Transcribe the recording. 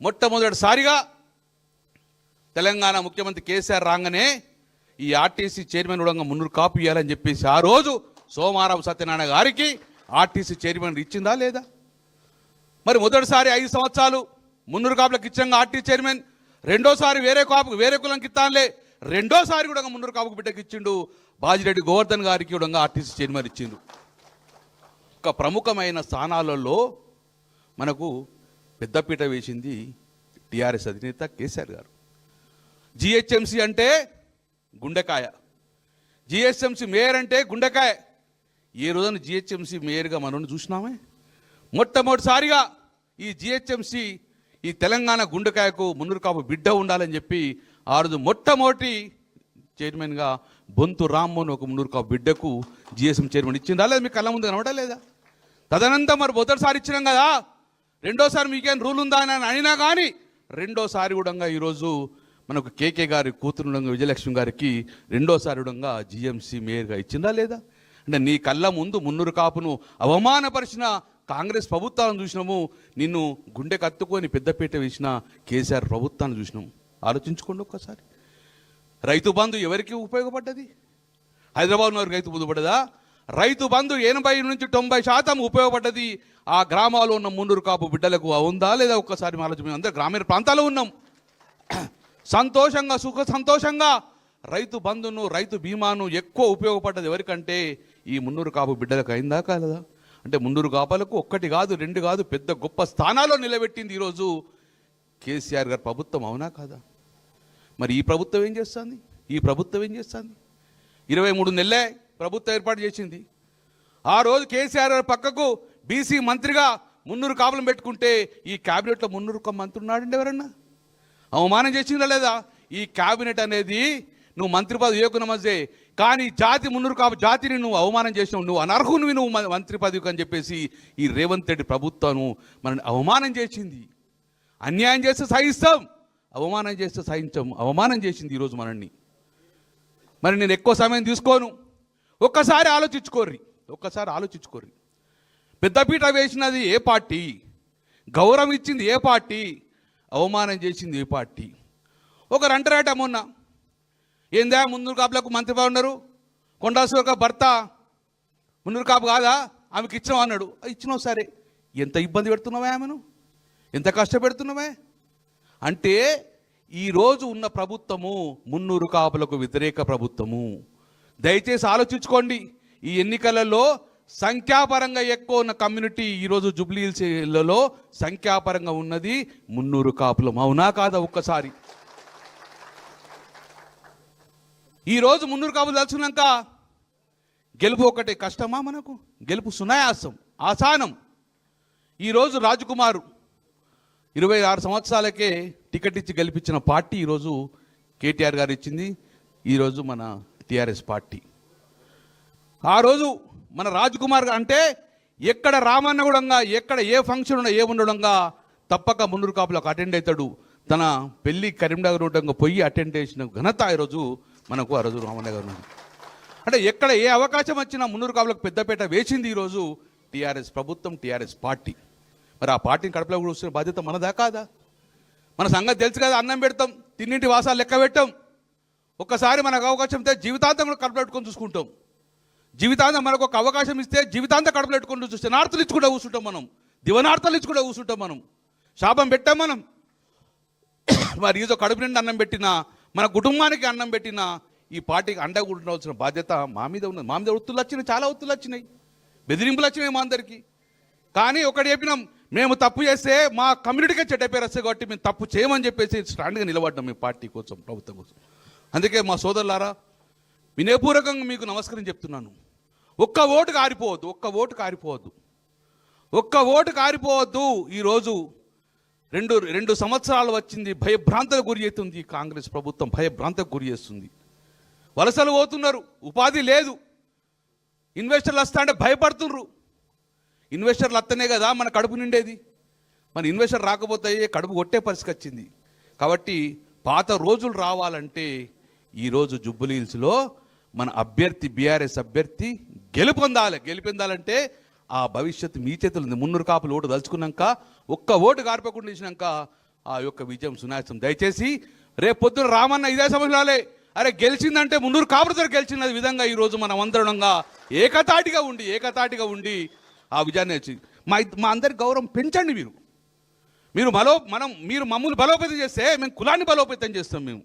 మొట్టమొదటిసారిగా తెలంగాణ ముఖ్యమంత్రి కేసీఆర్ రాగానే ఈ ఆర్టీసీ చైర్మన్ కూడా మున్నూరు కాపు ఇవ్వాలని చెప్పేసి ఆ రోజు సోమారావు సత్యనారాయణ గారికి ఆర్టీసీ చైర్మన్ ఇచ్చిందా లేదా? మరి మొదటిసారి ఐదు సంవత్సరాలు మున్నూరు కాపులకు ఇచ్చాం ఆర్టీ చైర్మన్. రెండోసారి వేరే కాపు వేరే కులంకి ఇస్తానులే. రెండోసారి కూడా మున్నూరు కాపుకు బిడ్డకి ఇచ్చిండు. బాజిరెడ్డి గోవర్ధన్ గారికి కూడా ఆర్టీసీ చైర్మన్ ఇచ్చిండు. ఒక ప్రముఖమైన స్థానాలలో మనకు పెద్దపీట వేసింది టిఆర్ఎస్ అధినేత కేసీఆర్ గారు. జిహెచ్ఎంసి అంటే గుండెకాయ. జిహెచ్ఎంసి మేయర్ అంటే గుండెకాయ. ఏ రోజున జిహెచ్ఎంసి మేయర్గా మనం చూసినామే? మొట్టమొదటిసారిగా ఈ జిహెచ్ఎంసి ఈ తెలంగాణ గుండెకాయకు మున్నూరు కాపు బిడ్డ ఉండాలని చెప్పి ఆ రోజు మొట్టమొదటి చైర్మన్గా బొంతు రామ్మోహన్ ఒక మున్నూరు కాపు బిడ్డకు జిఎస్ఎం చైర్మన్ ఇచ్చిందా లేదా? మీ కళ్ళ ముందు కనబడలేదా? తదనంతరం మరి మొదటిసారి ఇచ్చినాం కదా? రెండోసారి మీకేం రూల్ ఉందా అని అడినా కానీ రెండోసారి కూడా ఈరోజు మనకు కేకే గారి కూతురు విజయలక్ష్మి గారికి రెండోసారి కూడా జిఎంసీ మేయర్గా ఇచ్చిందా లేదా? అంటే నీ కళ్ళ ముందు మున్నూరు కాపును అవమానపరిచిన కాంగ్రెస్ ప్రభుత్వాలను చూసినాము నిన్ను గుండె కత్తుకొని పెద్దపీట వేసిన కేసీఆర్ ప్రభుత్వాన్ని చూసినాము. ఆలోచించుకోండి ఒక్కసారి. రైతు బంధు ఎవరికి ఉపయోగపడ్డది? హైదరాబాద్ వారికి రైతు బంధు రైతు బంధు ఎనభై నుంచి తొంభై శాతం ఉపయోగపడ్డది. ఆ గ్రామాల్లో ఉన్న మున్నూరు కాపు బిడ్డలకు ఉందా లేదా ఒక్కసారి ఆలోచన మేము అందరూ గ్రామీణ ప్రాంతాల్లో ఉన్నాం. సంతోషంగా సుఖ సంతోషంగా రైతు బంధును రైతు బీమాను ఎక్కువ ఉపయోగపడ్డది ఎవరికంటే ఈ మున్నూరు కాపు బిడ్డలకు అయిందా కాలేదా? అంటే మున్నూరు కాపులకు ఒక్కటి కాదు రెండు కాదు పెద్ద గొప్ప స్థానాల్లో నిలబెట్టింది ఈరోజు కేసీఆర్ గారి ప్రభుత్వం అవునా కాదా? మరి ఈ ప్రభుత్వం ఏం చేస్తుంది? ఈ ప్రభుత్వం ఏం చేస్తుంది? ఇరవై మూడు నెలలే ప్రభుత్వం ఏర్పాటు చేసింది. ఆ రోజు కేసీఆర్ పక్కకు బీసీ మంత్రిగా మున్నూరు కాపులం పెట్టుకుంటే ఈ క్యాబినెట్లో మున్నూరు ఒక మంత్రి ఉన్నాడండి ఎవరన్నా? అవమానం చేసిందా లేదా? ఈ క్యాబినెట్ అనేది నువ్వు మంత్రి పదవి ఏకున్న మధ్య కానీ జాతి మున్నూరు కాపు జాతిని నువ్వు అవమానం చేసినావు. నువ్వు అనర్హునివి నువ్వు మంత్రి పదవికి అని చెప్పేసి ఈ రేవంత్ రెడ్డి ప్రభుత్వం మనని అవమానం చేసింది. అన్యాయం చేస్తే సహిస్తాం అవమానం చేస్తే సహించాం అవమానం చేసింది ఈరోజు మనల్ని. మరి నేను ఎక్కువ సమయం తీసుకోను. ఒక్కసారి ఆలోచించుకోర్రి ఒక్కసారి ఆలోచించుకోర్రి. పెద్దపీట వేసినది ఏ పార్టీ? గౌరవం ఇచ్చింది ఏ పార్టీ? అవమానం చేసింది ఏ పార్టీ? ఒకరు అంటారట మొన్న. ఏందా ముందు కాపులకు మంత్రి బాగున్నారు కొండాసుక భర్త? మున్నూరు కాపు కాదా? ఆమెకి ఇచ్చినావు అన్నాడు. ఇచ్చినావు సరే. ఎంత ఇబ్బంది పెడుతున్నావే ఆమెను? ఎంత కష్టపెడుతున్నావే? అంటే ఈరోజు ఉన్న ప్రభుత్వము మున్నూరు కాపులకు వ్యతిరేక ప్రభుత్వము. దయచేసి ఆలోచించుకోండి. ఈ ఎన్నికలలో సంఖ్యాపరంగా ఎక్కువ ఉన్న కమ్యూనిటీ ఈరోజు జుబ్లీహిల్స్లలో సంఖ్యాపరంగా ఉన్నది మున్నూరు కాపులం. అవునా కాదా ఒక్కసారి? ఈరోజు మున్నూరు కాపులు తలుచుకున్నాక గెలుపు ఒకటే కష్టమా మనకు? గెలుపు సునాయాసం ఆసానం. ఈరోజు రాజకుమారు ఇరవై ఆరు సంవత్సరాలకే టికెట్ ఇచ్చి గెలిపించిన పార్టీ ఈరోజు కేటీఆర్ గారు ఇచ్చింది. ఈరోజు మన టిఆర్ఎస్ పార్టీ. ఆ రోజు మన రాజ్కుమార్ అంటే ఎక్కడ రామన్న ఎక్కడ ఏ ఫంక్షన్ ఉన్నా ఏ ఉండడంగా తప్పక మున్నూరు కాపులకు అటెండ్ అవుతాడు. తన పెళ్ళి కరీంనగర్ ఉండగా పోయి అటెండ్ చేసిన ఘనత ఈరోజు మనకు ఆ రోజు రామన్నగర్ ఉంది. అంటే ఎక్కడ ఏ అవకాశం వచ్చినా మున్నూరు కాపులకు పెద్దపేట వేసింది ఈరోజు టీఆర్ఎస్ ప్రభుత్వం టీఆర్ఎస్ పార్టీ. మరి ఆ పార్టీని కడపలో కూర్చునే బాధ్యత మనదా కాదా? మన సంగతి తెలుసు కదా అన్నం పెడతాం తిన్నింటి వాసాలు లెక్క పెట్టాం. ఒక్కసారి మనకు అవకాశం ఇస్తే జీవితాంతం కూడా కడుపు పెట్టుకొని చూసుకుంటాం. జీవితాంతం మనకు ఒక అవకాశం ఇస్తే జీవితాంతం కడుపు చూస్తే నార్తలు ఇచ్చుకుంటూ కూర్చుంటాం మనం. దివనార్తలు ఇచ్చుకుంటూ కూర్చుంటాం మనం. శాపం పెట్టాం మనం. మరి ఏదో కడుపు నిండి అన్నం పెట్టినా మన కుటుంబానికి అన్నం పెట్టినా ఈ పార్టీకి అండగా ఉండవలసిన బాధ్యత మా మీద ఉన్నది. మా మీద ఒత్తులు వచ్చినాయి చాలా ఒత్తులు వచ్చినాయి. బెదిరింపులు వచ్చినాయి మా అందరికీ. కానీ ఒకటి చెప్పినాం మేము తప్పు చేస్తే మా కమ్యూనిటీకే చెడ్డ పేరు వస్తే కాబట్టి మేము తప్పు చేయమని చెప్పేసి స్టాండ్గా నిలబడ్డాం మీ పార్టీ కోసం ప్రభుత్వం కోసం. అందుకే మా సోదరులారా వినయపూర్వకంగా మీకు నమస్కారం చెప్తున్నాను. ఒక్క ఓటు కారిపోవద్దు ఒక్క ఓటు కారిపోవద్దు. ఒక్క ఓటు కారిపోవద్దు. ఈరోజు రెండు రెండు సంవత్సరాలు వచ్చింది భయభ్రాంతకు గురి చేస్తుంది కాంగ్రెస్ ప్రభుత్వం భయభ్రాంతకు గురి చేస్తుంది. వలసలు పోతున్నారు ఉపాధి లేదు. ఇన్వెస్టర్లు వస్తా అంటే భయపడుతున్నారు ఇన్వెస్టర్లు వస్తేనే కదా మన కడుపు నిండేది. మన ఇన్వెస్టర్ రాకపోతే కడుపు కొట్టే పరిస్థితి వచ్చింది. కాబట్టి పాత రోజులు రావాలంటే ఈరోజు జుబ్బులీల్స్లో మన అభ్యర్థి బీఆర్ఎస్ అభ్యర్థి గెలుపొందాలి. గెలుపొందాలంటే ఆ భవిష్యత్తు మీ చేతులు ఉంది. మున్నూరు కాపులు ఓటు దలుచుకున్నాక ఒక్క ఓటు గారిపోకుండా ఇచ్చినాక ఆ యొక్క విజయం సునాయాసం. దయచేసి రేపు పొద్దున రామన్న ఇదే సమస్యలే. అరే గెలిచిందంటే మున్నూరు కాపురతో గెలిచిన విధంగా ఈరోజు మనం అందరంగా ఏకతాటిగా ఉండి ఏకతాటిగా ఉండి ఆ విజయాన్ని వచ్చి మా మా అందరి గౌరవం పెంచండి మీరు. మీరు బలో మనం మీరు మమ్మల్ని బలోపేతం చేస్తే మేము కులాన్ని బలోపేతం చేస్తాం మేము.